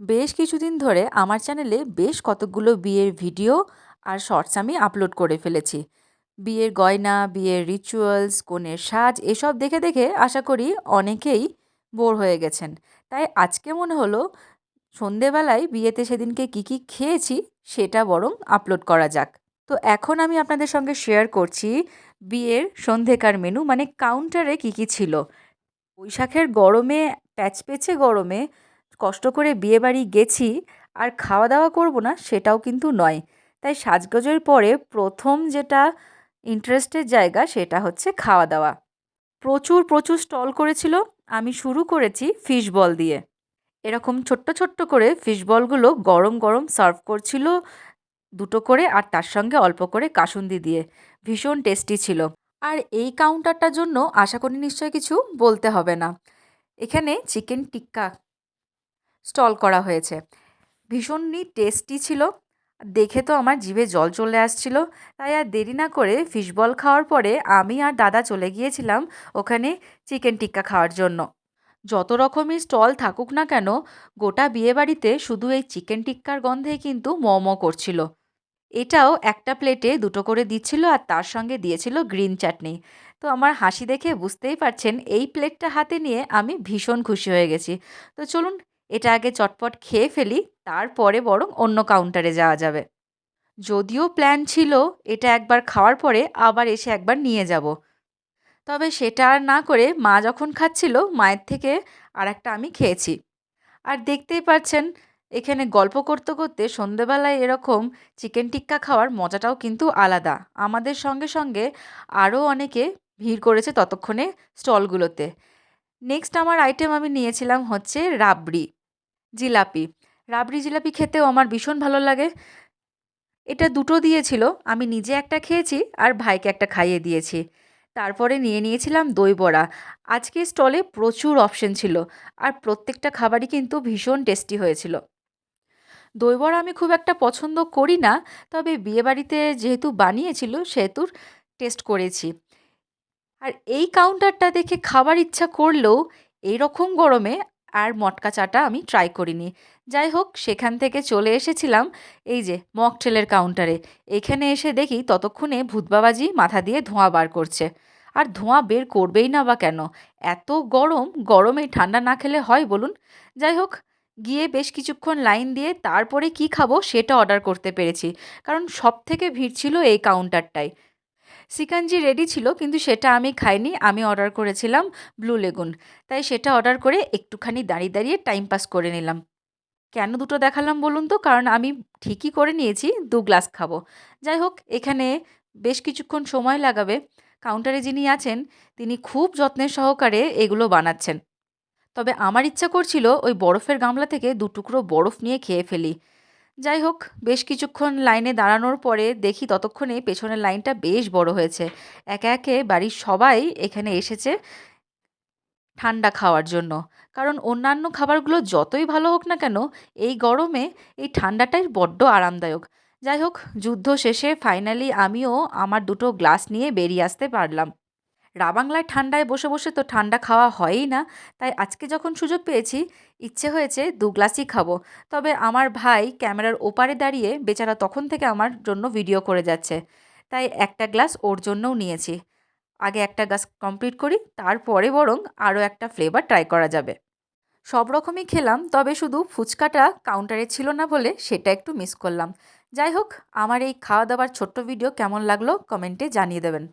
বেশ কিছুদিন ধরে আমার চ্যানেলে বেশ কতকগুলো বিয়ের ভিডিও আর শর্টস আমি আপলোড করে ফেলেছি। বিয়ের গয়না, বিয়ের রিচুয়ালস কনের সাজ, এসব দেখে দেখে আশা করি অনেকেই বোর হয়ে গেছেন। তাই আজকে মনে হলো সন্ধেবেলায় বিয়েতে সেদিনকে কী কী খেয়েছি সেটা বরং আপলোড করা যাক। তো এখন আমি আপনাদের সঙ্গে শেয়ার করছি বিয়ের সন্ধেকার মেনু মানে কাউন্টারে কী কী ছিল। বৈশাখের গরমে, প্যাচপেচে গরমে কষ্ট করে বিয়েবাড়ি গেছি আর খাওয়া দাওয়া করব না সেটাও কিন্তু নয়। তাই সাজগোজের পরে প্রথম যেটা ইন্টারেস্টের জায়গা সেটা হচ্ছে খাওয়া দাওয়া প্রচুর প্রচুর স্টল করেছিল। আমি শুরু করেছি ফিশ বল দিয়ে। এরকম ছোট্ট ছোট্ট করে ফিশ বলগুলো গরম গরম সার্ভ করছিল দুটো করে আর তার সঙ্গে অল্প করে কাসুন্দি দিয়ে। ভীষণ টেস্টি ছিল। আর এই কাউন্টারটার জন্য আশা করি নিশ্চয় কিছু বলতে হবে না। এখানে চিকেন টিক্কা স্টল করা হয়েছে। ভীষণই টেস্টি ছিল। দেখে তো আমার জিভে জল চলে আসছিল। তাই আর দেরি না করে ফিশবল খাওয়ার পরে আমি আর দাদা চলে গিয়েছিলাম ওখানে চিকেন টিক্কা খাওয়ার জন্য। যত রকমই স্টল থাকুক না কেন, গোটা বিয়েবাড়িতে শুধু এই চিকেন টিক্কার গন্ধেই কিন্তু ম ম করছিল। এটাও একটা প্লেটে দুটো করে দিচ্ছিল আর তার সঙ্গে দিয়েছিল গ্রিন চাটনি তো আমার হাসি দেখে বুঝতেই পারছেন, এই প্লেটটা হাতে নিয়ে আমি ভীষণ খুশি হয়ে গেছি। তো চলুন এটা আগে চটপট খেয়ে ফেলি, তারপরে বরং অন্য কাউন্টারে যাওয়া যাবে। যদিও প্ল্যান ছিল এটা একবার খাওয়ার পরে আবার এসে একবার নিয়ে যাব। তবে সেটা আর না করে মা যখন খাচ্ছিল, মায়ের থেকে আর একটা আমি খেয়েছি। আর দেখতেই পাচ্ছেন, এখানে গল্প করতে করতে সন্ধেবেলায় এরকম চিকেন টিক্কা খাওয়ার মজাটাও কিন্তু আলাদা। আমাদের সঙ্গে সঙ্গে আরও অনেকে ভিড় করেছে ততক্ষণে স্টলগুলোতে নেক্সট আমার আইটেম আমি নিয়েছিলাম হচ্ছে রাবড়ি। জিলাপি। রাবড়ি জিলাপি খেতেও আমার ভীষণ ভালো লাগে। এটা দুটো দিয়েছিল, আমি নিজে একটা খেয়েছি আর ভাইকে একটা খাইয়ে দিয়েছি। তারপরে নিয়ে নিয়েছিলাম দই বড়া। আজকে স্টলে প্রচুর অপশন ছিল আর প্রত্যেকটা খাবারই কিন্তু ভীষণ টেস্টি হয়েছিল। দই বড়া আমি খুব একটা পছন্দ করি না, তবে বিয়েবাড়িতে যেহেতু বানিয়েছিল সেহেতু টেস্ট করেছি। আর এই কাউন্টারটা দেখে খাবার ইচ্ছা করলেও, এই রকম গরমে আর মটকা চাটা আমি ট্রাই করিনি। যাই হোক সেখান থেকে চলে এসেছিলাম এই যে মকটেলের কাউন্টারে এখানে এসে দেখি ততক্ষণে ভূতবাবাজি মাথা দিয়ে ধোঁয়া বার করছে। আর ধোঁয়া বের করবেই না বা কেন? এত গরম, গরমে ঠান্ডা না খেলে হয় বলুন? যাই হোক গিয়ে বেশ কিছুক্ষণ লাইন দিয়ে তারপরে কি খাব সেটা অর্ডার করতে পেরেছি। কারণ সব থেকে ভিড় ছিল এই কাউন্টারটায় সিকাঞ্জি রেডি ছিল, কিন্তু সেটা আমি খাইনি। আমি অর্ডার করেছিলাম ব্লু লেগুন তাই সেটা অর্ডার করে একটুখানি দাঁড়িয়ে দাঁড়িয়ে টাইম পাস করে নিলাম। কেন দুটো দেখালাম বলুন তো? কারণ আমি ঠিকই করে নিয়েছি, দু গ্লাস খাব। যাই হোক, এখানে বেশ কিছুক্ষণ সময় লাগাবে। কাউন্টারে যিনি আছেন, তিনি খুব যত্নের সহকারে এগুলো বানাচ্ছেন। তবে আমার ইচ্ছা করছিল ওই বরফের গামলা থেকে দু টুকরো বরফ নিয়ে খেয়ে ফেলি। যাই হোক, বেশ কিছুক্ষণ লাইনে দাঁড়ানোর পরে দেখি ততক্ষণে পেছনের লাইনটা বেশ বড় হয়েছে। একে একে বাড়ির সবাই এখানে এসেছে ঠান্ডা খাওয়ার জন্য। কারণ অন্যান্য খাবারগুলো যতই ভালো হোক না কেন, এই গরমে এই ঠান্ডাটাই বড্ড আরামদায়ক। যাই হোক, যুদ্ধ শেষে ফাইনালি আমিও আমার দুটো গ্লাস নিয়ে বেরিয়ে আসতে পারলাম। রাবাংলায় ঠান্ডায় বসে বসে তো ঠান্ডা খাওয়া হয়ই না, তাই আজকে যখন সুযোগ পেয়েছি, ইচ্ছে হয়েছে দু গ্লাসই খাব। তবে আমার ভাই ক্যামেরার ওপারে দাঁড়িয়ে বেচারা তখন থেকে আমার জন্য ভিডিও করে যাচ্ছে, তাই একটা গ্লাস ওর জন্যও নিয়েছি। আগে একটা গ্লাস কমপ্লিট করি, তারপরে বরং আরও একটা ফ্লেভার ট্রাই করা যাবে। সব রকমই খেলাম, তবে শুধু ফুচকাটা কাউন্টারে ছিল না বলে সেটা একটু মিস করলাম। যাই হোক, আমার এই খাওয়া দাওয়ার ছোট্ট ভিডিও কেমন লাগল কমেন্টে জানিয়ে দেবেন।